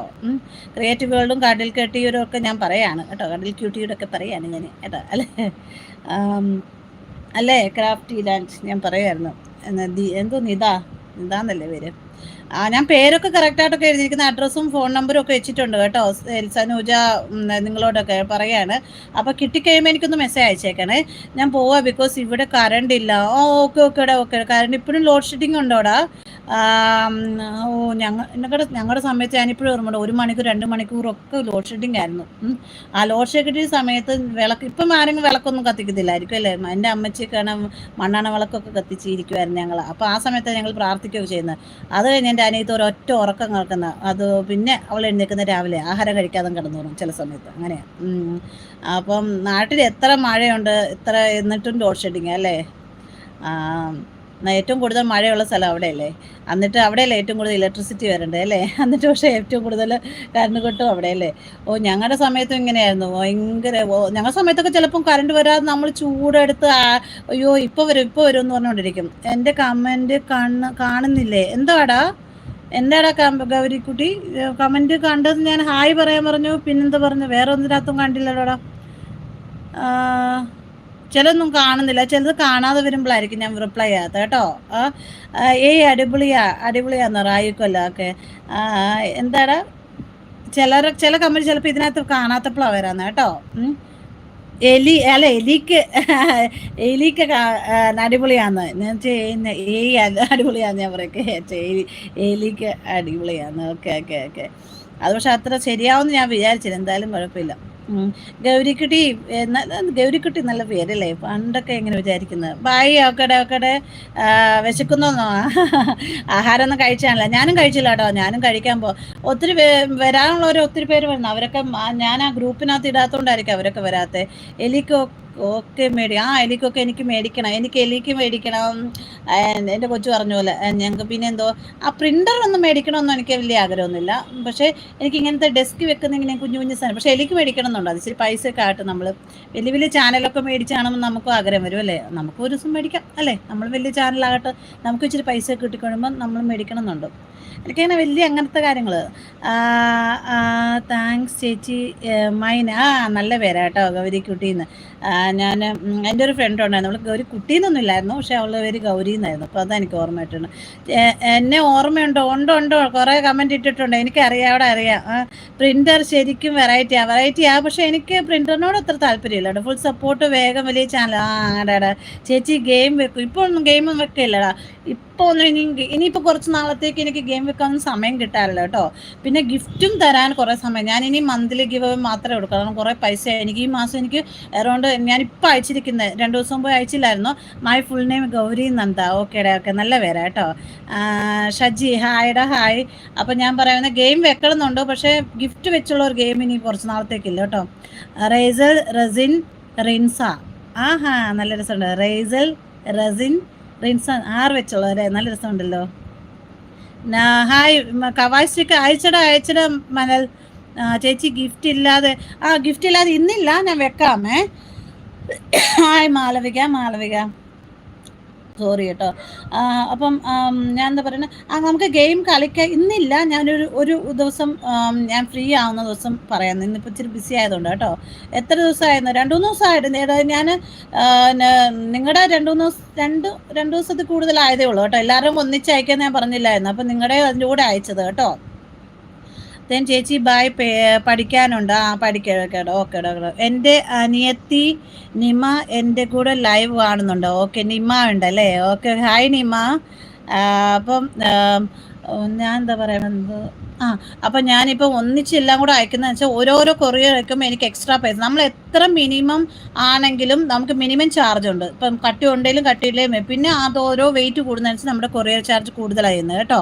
ക്രിയേറ്റീവ് വേൾഡും കടൽ കെട്ടിയവരും ഒക്കെ ഞാൻ പറയാണ് കേട്ടോ. കടൽ ക്യൂട്ടിയുടെ ഒക്കെ പറയാണ് ഞാൻ കേട്ടോ അല്ലേ? അല്ലേ? ക്രാഫ്റ്റി ലാൻഡ് ഞാൻ പറയായിരുന്നു എന്തോ നിതാ നിതാന്നല്ലേ പേര്. ആ ഞാൻ പേരൊക്കെ കറക്റ്റായിട്ടൊക്കെ എഴുതിയിരിക്കുന്ന അഡ്രസ്സും ഫോൺ നമ്പറും ഒക്കെ വെച്ചിട്ടുണ്ട് കേട്ടോ. സനൂജ നിങ്ങളോടൊക്കെ പറയാണ്. അപ്പോൾ കിട്ടിക്കഴിയുമ്പോൾ എനിക്കൊന്ന് മെസ്സേജ് അയച്ചേക്കണേ. ഞാൻ പോവാ ബിക്കോസ് ഇവിടെ കറണ്ട് ഇല്ല. ഓ ഓക്കെ ഓക്കേടാ ഓക്കെ കറണ്ട് ഇപ്പോഴും ലോഡ് ഷെഡിങ് ഉണ്ടോടാ? ഓ ഞങ്ങൾ ഞങ്ങളുടെ ഞങ്ങളുടെ സമയത്ത് ഞാനിപ്പോഴും ഓർമ്മയുണ്ട്. ഒരു മണിക്കൂർ രണ്ട് മണിക്കൂറൊക്കെ ലോഡ് ഷെഡിങ് ആയിരുന്നു. ആ ലോഡ് ഷെഡിങ് സമയത്ത് വിളക്ക് ഇപ്പം ആരെങ്കിലും വിളക്കൊന്നും കത്തിക്കത്തില്ലായിരിക്കും അല്ലേ? എന്റെ അമ്മച്ചിക്കാണ് മണ്ണെണ്ണ വിളക്കൊക്കെ കത്തിച്ചിരിക്കുമായിരുന്നു ഞങ്ങൾ അപ്പോൾ ആ സമയത്ത് ഞങ്ങൾ പ്രാർത്ഥിക്കുകയൊക്കെ ചെയ്യുന്നത്. അത് കഴിഞ്ഞ് എന്റെ അനിയത്ത് ഒരൊറ്റ ഉറക്കം കേൾക്കുന്ന അത് പിന്നെ അവൾ എഴുന്നേക്കുന്ന രാവിലെ ആഹാരം കഴിക്കാതെ കിടന്നു തുടങ്ങും ചില സമയത്ത്. അങ്ങനെയാണ് അപ്പം നാട്ടിൽ എത്ര മഴയുണ്ട് എത്ര എന്നിട്ടും ലോഡ് ഷെഡിങ് അല്ലേ? ഏറ്റവും കൂടുതൽ മഴയുള്ള സ്ഥലം അവിടെയല്ലേ? എന്നിട്ട് അവിടെയല്ലേ ഏറ്റവും കൂടുതൽ ഇലക്ട്രിസിറ്റി വരണ്ടേ അല്ലേ? എന്നിട്ട് പക്ഷേ ഏറ്റവും കൂടുതൽ കറണ്ട് കിട്ടും അവിടെയല്ലേ? ഓ ഞങ്ങളുടെ സമയത്തും ഇങ്ങനെയായിരുന്നു. ഭയങ്കര ഓ ഞങ്ങളുടെ സമയത്തൊക്കെ ചിലപ്പം കറണ്ട് വരാതെ നമ്മൾ ചൂടെടുത്ത് അയ്യോ ഇപ്പോൾ വരും ഇപ്പോൾ വരും എന്ന് പറഞ്ഞുകൊണ്ടിരിക്കും എന്റെ കമന്റ് കണ്ണ് കാണുന്നില്ലേ? എന്താടാ? എന്താടാ ഗൗരിക്കുട്ടി? കമന്റ് കണ്ടത് ഞാൻ ഹായ് പറയാൻ പറഞ്ഞു. പിന്നെന്താ പറഞ്ഞു? വേറെ ഒന്നിനകത്തും കണ്ടില്ലല്ലോടാ. ചിലതൊന്നും കാണുന്നില്ല. ചിലത് കാണാതെ വരുമ്പോഴായിരിക്കും ഞാൻ റിപ്ലൈ ചെയ്യാത്ത കേട്ടോ. ഏയ് അടിപൊളിയാ അടിപൊളിയാന്ന് റായിക്കല്ല ഒക്കെ എന്താടാ? ചിലർ ചില കമ്പനി ചിലപ്പോൾ ഇതിനകത്ത് കാണാത്തപ്പോഴാണ് വരാന്ന് കേട്ടോ. എലി അല്ല എലിക്ക് എലിക്ക് അടിപൊളിയാന്ന്. ഞാൻ ചെയ്യുന്ന ഏ അടിപൊളിയാന്ന് ഞാൻ പറയൊക്കെ എലിക്ക് അടിപൊളിയാന്ന്. Okay okay okay. അത് പക്ഷെ അത്ര ശരിയാവുമെന്ന് ഞാൻ വിചാരിച്ചില്ല. എന്തായാലും കുഴപ്പമില്ല. ഗൗരിക്കുട്ടി ഗൗരിക്കുട്ടി നല്ല പേരല്ലേ? പണ്ടൊക്കെ എങ്ങനെ വിചാരിക്കുന്നത് ബായ് ഓക്കടെ ഓക്കടെ വിശക്കുന്നോന്നോ? ആഹാരമൊന്നും കഴിച്ചാണല്ലോ ഞാനും കഴിച്ചില്ല കേട്ടോ ഞാനും കഴിക്കാൻ പോ ഒത്തിരി പേ വരാനുള്ളവർ ഒത്തിരി പേര് വരുന്നു അവരൊക്കെ ഞാൻ ആ ഗ്രൂപ്പിനകത്ത് ഇടാത്തോണ്ടായിരിക്കും അവരൊക്കെ വരാത്തെ. എലിക്കോ ഒക്കെ മേടി ആ എലിക്കൊക്കെ എനിക്ക് മേടിക്കണം എനിക്ക് എലിക്ക് മേടിക്കണം. എന്റെ കൊച്ചു പറഞ്ഞ പോലെ ഞങ്ങൾക്ക് പിന്നെ എന്തോ ആ പ്രിന്റർ ഒന്നും മേടിക്കണമെന്നും എനിക്ക് വലിയ ആഗ്രഹമൊന്നുമില്ല. പക്ഷേ എനിക്ക് ഇങ്ങനത്തെ ഡെസ്ക് വെക്കുന്ന ഇങ്ങനെ കുഞ്ഞു കുഞ്ഞു സാധനം പക്ഷേ എലിക്ക് മേടിക്കണം എന്നുണ്ട് അത് ഇച്ചിരി പൈസ ഒക്കെ ആയിട്ട് നമ്മൾ വലിയ വലിയ ചാനലൊക്കെ മേടിച്ചാണെന്ന് നമുക്കും ആഗ്രഹം വരും അല്ലേ? നമുക്ക് ഒരു ദിവസം മേടിക്കാം അല്ലേ? നമ്മൾ വലിയ ചാനലാകട്ടെ നമുക്ക് ഇച്ചിരി പൈസ ഒക്കെ കിട്ടിക്കൊള്ളുമ്പോൾ നമ്മൾ മേടിക്കണം എന്നുണ്ട് എനിക്കങ്ങനെ വലിയ അങ്ങനത്തെ കാര്യങ്ങൾ താങ്ക്സ് ചേച്ചി മൈന ആ നല്ല പേരാ കേട്ടോ ഗൗരിക്കുട്ടിന്ന് ഞാൻ എന്റെ ഒരു ഫ്രണ്ട് ഉണ്ടായിരുന്നു. അവൾ ഗൗരി കുട്ടീന്നൊന്നും ഇല്ലായിരുന്നു പക്ഷേ അവളുടെ പേര് ഗൗരി എന്നായിരുന്നു അപ്പോൾ എനിക്ക് ഓർമ്മയിട്ടുണ്ട് എന്നെ ഓർമ്മയുണ്ടോ? ഉണ്ടോ ഉണ്ടോ? കുറേ കമന്റ് ഇട്ടിട്ടുണ്ട്. എനിക്കറിയാം അവിടെ അറിയാം. പ്രിന്റർ ശരിക്കും വെറൈറ്റിയാണ് വെറൈറ്റിയാണ് പക്ഷേ എനിക്ക് പ്രിന്ററിനോട് അത്ര താല്പര്യമില്ല ഫുൾ സപ്പോർട്ട് വേഗം വലിയ ചാനൽ ആ ചേച്ചി ഗെയിം വെക്കും. ഇപ്പോൾ ഒന്നും ഗെയിമൊന്നും വെക്കില്ലടാ ഇപ്പോൾ ഇനി ഇനിയിപ്പോൾ കുറച്ച് നാളത്തേക്ക് എനിക്ക് ഗെയിം വെക്കാനൊന്നും സമയം കിട്ടാറില്ല കേട്ടോ. പിന്നെ ഗിഫ്റ്റും തരാൻ കുറേ സമയം. ഞാൻ ഇനി മന്ത്ലി ഗിവ് മാത്രമേ എടുക്കൂ കാരണം കുറേ പൈസ എനിക്ക് ഈ മാസം എനിക്ക് അറൗണ്ട് ഞാനിപ്പോൾ അയച്ചിരിക്കുന്നത് രണ്ട് ദിവസം മുമ്പ് അയച്ചില്ലായിരുന്നു. My full name Gauri Nanda. ഓക്കേടാ ഓക്കെ നല്ല പേരാ കേട്ടോ. ഷജി ഹായ്ഡാ ഹായ് അപ്പം ഞാൻ പറയുന്നത് ഗെയിം വെക്കണമെന്നുണ്ട്. പക്ഷേ ഗിഫ്റ്റ് വെച്ചുള്ള ഒരു ഗെയിം ഇനി കുറച്ച് നാളത്തേക്കില്ല കേട്ടോ. റേസൽ റസിൻ റിൻസ. ആഹാ നല്ല രസമുണ്ട്. റേസൽ റസിൻ റിൻസ ആറ് വെച്ചോളൂ അല്ലേ നല്ല രസമുണ്ടല്ലോ. ഹായ് കവാശിക്ക് അയച്ചടാ അയച്ചടാ മനൽ ചേച്ചി ഗിഫ്റ്റ് ഇല്ലാതെ ആ ഗിഫ്റ്റ് ഇല്ലാതെ ഇന്നില്ല ഞാൻ വെക്കാമേ. ഹായ് മാളവിക മാളവിക. സോറി കേട്ടോ. അപ്പം ഞാൻ എന്താ പറയുന്നത് നമുക്ക് ഗെയിം കളിക്കാൻ ഇന്നില്ല. ഞാനൊരു ഒരു ദിവസം ഞാൻ ഫ്രീ ആവുന്ന ദിവസം പറയാം. ഇന്നിപ്പോൾ ഇച്ചിരി ബിസി ആയതുകൊണ്ട് കേട്ടോ. എത്ര ദിവസമായിരുന്നു? രണ്ട് മൂന്ന് ദിവസമായിരുന്നു. ഞാൻ നിങ്ങളുടെ രണ്ട് മൂന്ന് ദിവസം രണ്ട് രണ്ട് ദിവസത്തിൽ കൂടുതലായതേ ഉള്ളൂ കേട്ടോ. എല്ലാവരും ഒന്നിച്ചയക്കാൻ ഞാൻ പറഞ്ഞില്ലായിരുന്നു. അപ്പം നിങ്ങളുടെ അതിന്റെ കൂടെ അയച്ചത് കേട്ടോ. തേൻ ചേച്ചി ബായ് പഠിക്കാനുണ്ട്. ആ പഠിക്കാം കേട്ടോ. ഓക്കെ ഡോക്ടർ എന്റെ അനിയത്തി നിമ എന്റെ കൂടെ ലൈവ് കാണുന്നുണ്ട്. ഓക്കെ നിമ ഉണ്ടല്ലേ ഓക്കെ ഹായ് നിമ. അപ്പം ഞാൻ എന്താ പറയുന്നത് ആ അപ്പം ഞാനിപ്പോൾ ഒന്നിച്ചെല്ലാം കൂടെ അയക്കുന്നതെന്ന് വെച്ചാൽ ഓരോരോ കൊറിയർ അയക്കുമ്പോൾ എനിക്ക് എക്സ്ട്രാ പൈസ നമ്മൾ എത്ര മിനിമം ആണെങ്കിലും നമുക്ക് മിനിമം ചാർജ് ഉണ്ട്. ഇപ്പം കട്ടി ഉണ്ടെങ്കിലും കട്ടിയില്ലേ പിന്നെ അത് ഓരോ വെയിറ്റ് കൂടുന്നതനുസരിച്ച് നമ്മുടെ കൊറിയർ ചാർജ് കൂടുതലായിരുന്നു കേട്ടോ.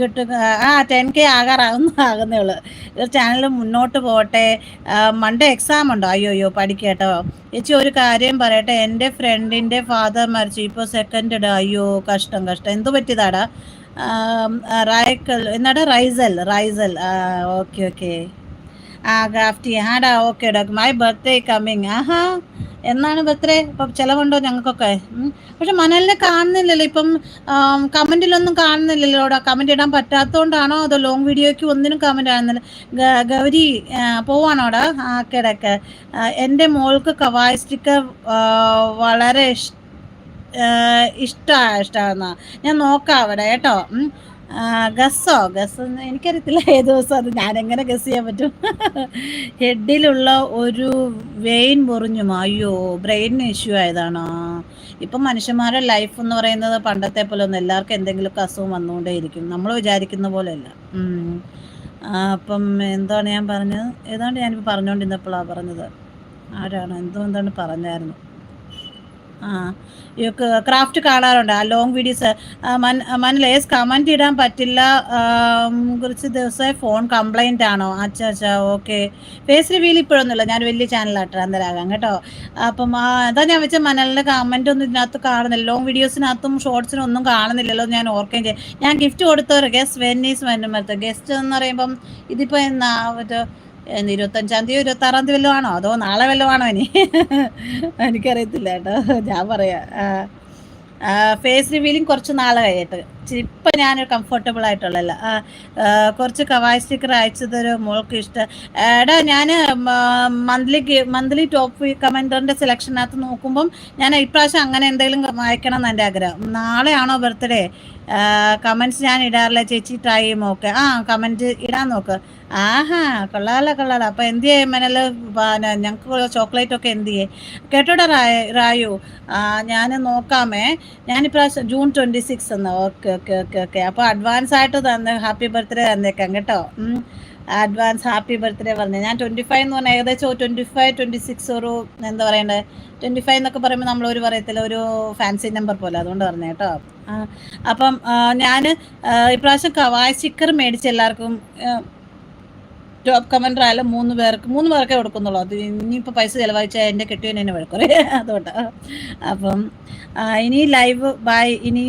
കിട്ടും ആ ടെൻ കെ ആകാറാകുന്ന ആകുന്നേ ഉള്ളൂ. ചാനൽ മുന്നോട്ട് പോകട്ടെ. മൺഡേ എക്സാം ഉണ്ടോ? അയ്യോ അയ്യോ പഠിക്കട്ടോ ചേച്ചി ഒരു കാര്യം പറയട്ടെ. എന്റെ ഫ്രണ്ടിന്റെ ഫാദർ മരിച്ചു. ഇപ്പോൾ സെക്കൻഡ് അയ്യോ കഷ്ടം കഷ്ടം. എന്ത് പറ്റിയതാടാ? റായക്കൽ എന്നാടാ റൈസൽ റൈസൽ. Okay okay. ആ ഗ്രാഫ്റ്റി ആടാ okay doctor my birthday coming. ആഹാ എന്നാണ് ബർത്ത്ഡേ? ഇപ്പം ചിലവുണ്ടോ ഞങ്ങൾക്കൊക്കെ. പക്ഷെ മനലിനെ കാണുന്നില്ലല്ലോ ഇപ്പം കമന്റിലൊന്നും കാണുന്നില്ലല്ലോ കമന്റ് ഇടാൻ പറ്റാത്തതുകൊണ്ടാണോ അതോ ലോങ് വീഡിയോയ്ക്ക് ഒന്നിനും കമന്റ് ആണെന്നില്ല ഗൗരി പോവാണോടാ ആ കിടക്ക്. എന്റെ മോൾക്ക് കവായ സ്റ്റിക്കർ വളരെ ഇഷ് ഇഷ്ടമാണ് ഇഷ്ടമാണെന്നാ ഞാൻ നോക്കാം അവിടെ കേട്ടോ. ഗസ്സോ? ഗസ് എനിക്കറിയത്തില്ല. ഏത് ദിവസം അത് ഞാനെങ്ങനെ ഗസ് ചെയ്യാൻ പറ്റും? ഹെഡിലുള്ള ഒരു വെയിൻ മുറിഞ്ഞു. അയ്യോ ബ്രെയിനിന് ഇഷ്യൂ ആയതാണോ? ഇപ്പം മനുഷ്യന്മാരുടെ ലൈഫ് എന്ന് പറയുന്നത് പണ്ടത്തെ പോലെ ഒന്നും എല്ലാവർക്കും എന്തെങ്കിലുമൊക്കെ അസുഖം വന്നുകൊണ്ടേയിരിക്കും. നമ്മൾ വിചാരിക്കുന്ന പോലെയല്ല. അപ്പം എന്താണ് ഞാൻ പറഞ്ഞത്? ഏതാണ്ട് ഞാനിപ്പോൾ പറഞ്ഞുകൊണ്ടിരുന്നപ്പോഴാണ് പറഞ്ഞത്. ആരാണ്? എന്തോ എന്താണ് പറഞ്ഞായിരുന്നു? ക്രാഫ്റ്റ് കാണാറുണ്ട്. ആ ലോങ് വീഡിയോസ് മൻ കമന്റ് ഇടാൻ പറ്റില്ല. കുറച്ച് ദിവസമായി ഫോൺ കംപ്ലൈന്റ് ആണോ? അച്ഛാ അച്ഛാ ഓക്കെ ഫേസ് റിവീൽ ഇപ്പോഴൊന്നുമില്ല. ഞാൻ വലിയ ചാനലാട്ടോ അന്തരാകാം കേട്ടോ. അപ്പം അതാ ഞാൻ വെച്ച മനലിന്റെ കമന്റ് ഒന്നും ഇതിനകത്ത് കാണുന്നില്ല. ലോങ് വീഡിയോസിനകത്തും ഷോർട്സിനും ഒന്നും കാണുന്നില്ലല്ലോ ഞാൻ ഓർക്കുകയും ചെയ്യും ഞാൻ ഗിഫ്റ്റ് കൊടുത്തവർ ഗസ്റ്റ് വെന്നീസ് വന്നുമരത്ത് ഗസ്റ്റ് എന്ന് പറയുമ്പം ഇതിപ്പോ എന്ന് ഇരുപത്തഞ്ചാം തീയതി ഇരുപത്തി ആറാം തീയതി വല്ലതും ആണോ? അതോ നാളെ വല്ലതും ആണോ ഇനി? എനിക്കറിയത്തില്ല കേട്ടോ. ഞാൻ പറയാ. ഫേസ് റിവീലിംഗ് കുറച്ച് നാളെ കഴിയട്ടെ ഇപ്പം ഞാനൊരു കംഫർട്ടബിൾ ആയിട്ടുള്ളല്ല കുറച്ച് കവായ് സ്റ്റിക്കർ അയച്ചതൊരു മോൾക്ക് ഇഷ്ടം. എടാ ഞാൻ മന്ത്ലി മന്ത്ലി ടോപ്പ് കമൻഡറിന്റെ സെലക്ഷനകത്ത് നോക്കുമ്പം ഞാൻ ഇപ്രാവശ്യം അങ്ങനെ എന്തെങ്കിലും അയക്കണം എന്ന് എന്റെ ആഗ്രഹം. നാളെയാണോ ബർത്ത്ഡേ കമന്റ്സ് ഞാൻ ഇടാറില്ല. ചേച്ചി ട്രൈ ചെയ്യുമോ? ഓക്കെ. ആ കമന്റ് ഇടാൻ നോക്ക്. ആഹാ കൊള്ളാലോ കൊള്ളാലോ. അപ്പോൾ എന്ത് ചെയ്യും? മനൽ ഞങ്ങൾക്ക് ചോക്ലേറ്റ് ഒക്കെ എന്ത് ചെയ്യേ? കേട്ടോടാ റായ റായു. ഞാൻ നോക്കാമേ. ഞാനിപ്രാവശ്യം ജൂൺ ട്വന്റി സിക്സ് എന്ന് ഓക്കെ ഓക്കെ ഓക്കെ ഓക്കെ. അപ്പോൾ അഡ്വാൻസ് ആയിട്ട് തന്ന ഹാപ്പി ബർത്ത്ഡേ തന്നേക്കാം കേട്ടോ. അഡ്വാൻസ് ഹാപ്പി ബർത്ത്ഡേ പറഞ്ഞു. ഞാൻ ട്വന്റി ഫൈവ് എന്ന് പറഞ്ഞാൽ ഏകദേശം ട്വന്റി ഫൈവ് ട്വന്റി സിക്സ് ഒരു എന്താ പറയണ്ടേ? ട്വന്റി ഫൈവ് എന്നൊക്കെ പറയുമ്പോൾ നമ്മൾ ഒരു പറയത്തില്ല ഒരു ഫാൻസി നമ്പർ പോലെ. അതുകൊണ്ട് പറഞ്ഞു കേട്ടോ. അപ്പം ഞാൻ ഇപ്രാവശ്യം സ്റ്റിക്കർ മേടിച്ച് എല്ലാവർക്കും ടോപ്പ് കമൻഡർ ആയാലും മൂന്ന് പേർക്ക് മൂന്ന് പേർക്കേ കൊടുക്കുന്നുള്ളൂ. അത് ഇനിയിപ്പോൾ പൈസ ചിലവഴിച്ചാൽ എന്റെ കെട്ടിയ എന്നെ വഴക്കുറേ അതുകൊണ്ട്. അപ്പം ഇനി ലൈവ് ബൈ ഇനി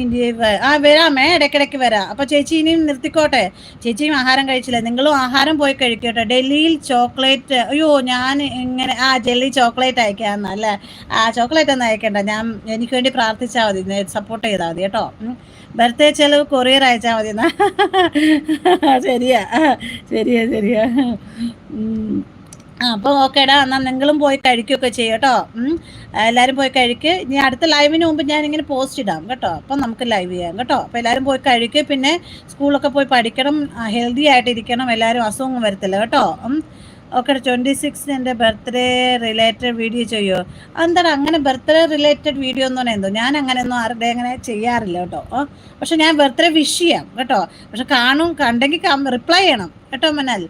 ആ വരാമേ ഇടയ്ക്കിടയ്ക്ക് വരാം. അപ്പോൾ ചേച്ചി ഇനിയും നിർത്തിക്കോട്ടെ? ചേച്ചിയും ആഹാരം കഴിച്ചില്ല? നിങ്ങളും ആഹാരം പോയി കഴിക്കട്ടെ. ഡൽഹിയിൽ ചോക്ലേറ്റ് അയ്യോ ഞാൻ ഇങ്ങനെ ആ ഡൽഹി ചോക്ലേറ്റ് അയക്കാമെന്ന് അല്ലേ? ആ ചോക്ലേറ്റ് ഒന്നും അയക്കണ്ട. ഞാൻ എനിക്ക് വേണ്ടി പ്രാർത്ഥിച്ചാൽ മതി. സപ്പോർട്ട് ചെയ്താൽ മതി കേട്ടോ. ബർത്ത്ഡേ ചെലവ് കൊറിയർ അയച്ചാൽ മതി എന്നാ ശരിയാ ശരിയാ. ശരിയാ അപ്പോൾ ഓക്കേടാ എന്നാൽ നിങ്ങളും പോയി കഴിക്കുകയൊക്കെ ചെയ്യും കേട്ടോ. എല്ലാവരും പോയി കഴിക്ക്. ഇനി അടുത്ത ലൈവിന് മുമ്പ് ഞാൻ ഇങ്ങനെ പോസ്റ്റ് ഇടാം കേട്ടോ. അപ്പം നമുക്ക് ലൈവ് ചെയ്യാം കേട്ടോ. അപ്പോൾ എല്ലാവരും പോയി കഴിക്കുക പിന്നെ സ്കൂളൊക്കെ പോയി പഠിക്കണം. ഹെൽത്തി ആയിട്ടിരിക്കണം. എല്ലാവരും അസുഖം വരത്തില്ല കേട്ടോ. ഓക്കെ ട്വന്റി സിക്സിന്റെ ബർത്ത്ഡേ റിലേറ്റഡ് വീഡിയോ ചെയ്യുമോ എന്താണ് അങ്ങനെ ബർത്ത്ഡേ റിലേറ്റഡ് വീഡിയോ എന്ന് പറഞ്ഞാൽ എന്തോ? ഞാൻ അങ്ങനെയൊന്നും ആരുടെ അങ്ങനെ ചെയ്യാറില്ല കേട്ടോ. പക്ഷെ ഞാൻ ബർത്ത്ഡേ വിഷ് ചെയ്യാം കേട്ടോ. പക്ഷെ കാണും കണ്ടെങ്കിൽ റിപ്ലൈ ചെയ്യണം കേട്ടോ മനാൽ.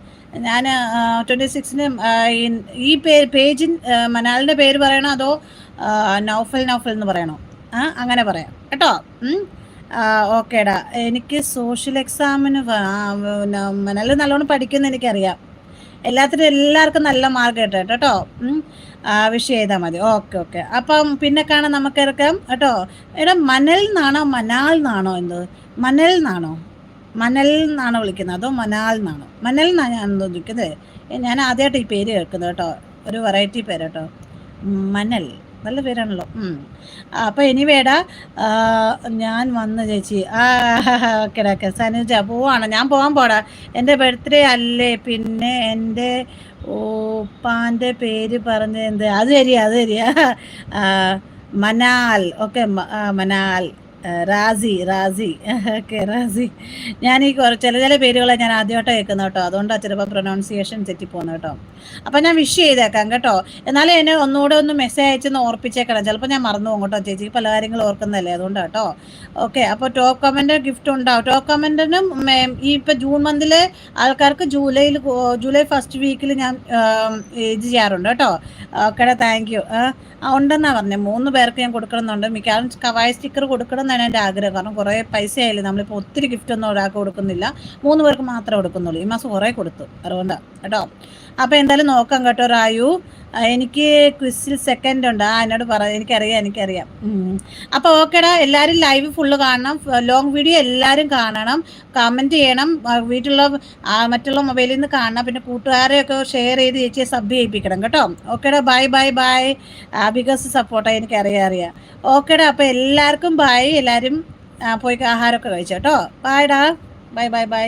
ഞാൻ ട്വന്റി സിക്സിന് ഈ പേ പേജിൻ മനാലിന്റെ പേര് പറയണോ അതോ നൗഫൽ നൗഫൽ എന്ന് പറയണോ? ആ അങ്ങനെ പറയാം കേട്ടോ. ഓക്കേടാ. എനിക്ക് സോഷ്യൽ എക്സാമിന് മനാലിൽ നല്ലോണം പഠിക്കുമെന്ന് എനിക്കറിയാം. എല്ലാത്തിനും എല്ലാവർക്കും നല്ല മാർക്ക് കിട്ടും കേട്ടോ വിഷ് ചെയ്താൽ മതി. Okay okay. അപ്പം പിന്നെ കാണാൻ നമുക്ക് ഇറക്കാം കേട്ടോ. എടാ മനൽ നിന്നാണോ മനാൽ നിന്നാണോ എന്ത്? മനൽ നിന്നാണോ മനൽ നിന്നാണോ വിളിക്കുന്നത്? അതോ മനാൽ നിന്നാണോ മനൽ നിന്നാണ് ഞാൻ വിളിക്കുന്നത്? ഞാൻ ആദ്യമായിട്ട് ഈ പേര് കേൾക്കുന്നത് കേട്ടോ. ഒരു വെറൈറ്റി പേര് കേട്ടോ. മനൽ. നല്ല പേരാണല്ലോ. അപ്പൊ അപ്പോൾ ഇനി വേടാ ഞാൻ വന്ന് ചേച്ചി ആ ഓക്കെ ഓക്കെ സനുജ പോവാണ്. ഞാൻ പോകാൻ പോടാ. എന്റെ ബർത്ത്ഡേ അല്ലേ? പിന്നെ എന്റെ ഓപ്പാന്റെ പേര് പറഞ്ഞ എന്ത്? അത് ശരിയാ അത് ശരിയാ. മനാൽ. ഓക്കെ മനാൽ. റാസി റാസി. ഓക്കെ റാസി. ഞാൻ ഈ കുറച്ച് ചില ചില പേരുകളെ ഞാൻ ആദ്യമായിട്ട് കേൾക്കുന്ന കേട്ടോ. അതുകൊണ്ടാണ് ചിലപ്പോൾ പ്രൊനൗൺസിയേഷൻ തെറ്റിപ്പോകുന്നത് കേട്ടോ. അപ്പം ഞാൻ വിഷ് ചെയ്തേക്കാം കേട്ടോ. എന്നാലും എന്നെ ഒന്നുകൂടെ ഒന്ന് മെസ്സേജ് അയച്ചെന്ന് ഓർപ്പിച്ചേക്കണം. ചിലപ്പോൾ ഞാൻ മറന്നു പോകും കേട്ടോ. ചേച്ചി പല കാര്യങ്ങളും ഓർക്കുന്നതല്ലേ അതുകൊണ്ട് കേട്ടോ. ഓക്കെ അപ്പോൾ ടോപ്പ് കമന്റ് ഗിഫ്റ്റ് ഉണ്ടാവും ടോപ്പ് കമന്റിനും ഈ ഇപ്പം ജൂൺ മന്തിലെ ആൾക്കാർക്ക് ജൂലൈയിൽ ജൂലൈ ഫസ്റ്റ് വീക്കിൽ ഞാൻ ഇത് ചെയ്യാറുണ്ട് കേട്ടോ. ഓക്കേടാ താങ്ക് യു ഉണ്ടെന്നാണ് പറഞ്ഞത് മൂന്ന് പേർക്ക് ഞാൻ കൊടുക്കണമെന്നുണ്ട്. മിക്കവാറും കവായ സ്റ്റിക്കർ കൊടുക്കണം എന്നാണ് എന്റെ ആഗ്രഹം. കാരണം കുറേ പൈസ ആയാലും നമ്മളിപ്പോൾ ഒത്തിരി ഗിഫ്റ്റ് ഒന്നും ഒരാൾക്ക് കൊടുക്കുന്നില്ല. മൂന്ന് പേർക്ക് മാത്രമേ കൊടുക്കുന്നുള്ളൂ. ഈ മാസം കുറേ കൊടുത്തു. അതുകൊണ്ടാണ് കേട്ടോ? അപ്പോൾ എന്തായാലും നോക്കാം കേട്ടോ റായു എനിക്ക് ക്വിസിൽ സെക്കൻഡ് ഉണ്ട്. ആ എന്നോട് പറ എനിക്കറിയാം എനിക്കറിയാം. അപ്പൊ ഓക്കേടാ എല്ലാവരും ലൈവ് ഫുള്ള് കാണണം. ലോങ് വീഡിയോ എല്ലാരും കാണണം. കമന്റ് ചെയ്യണം. വീട്ടിലുള്ള മറ്റുള്ള മൊബൈലിൽ നിന്ന് കാണണം. പിന്നെ കൂട്ടുകാരെയൊക്കെ ഷെയർ ചെയ്ത് ചേച്ചിയെ സബ് ചെയ്യിപ്പിക്കണം കേട്ടോ. ഓക്കേടാ ബൈ ബൈ ബൈ ബിക്കോസ് സപ്പോർട്ടായി എനിക്കറിയാം അറിയാം. ഓക്കേടാ അപ്പോൾ എല്ലാവർക്കും ബൈ എല്ലാരും പോയി ആഹാരമൊക്കെ കഴിച്ചോ കേട്ടോ. ബൈ ഡാ ബൈ ബൈ ബൈ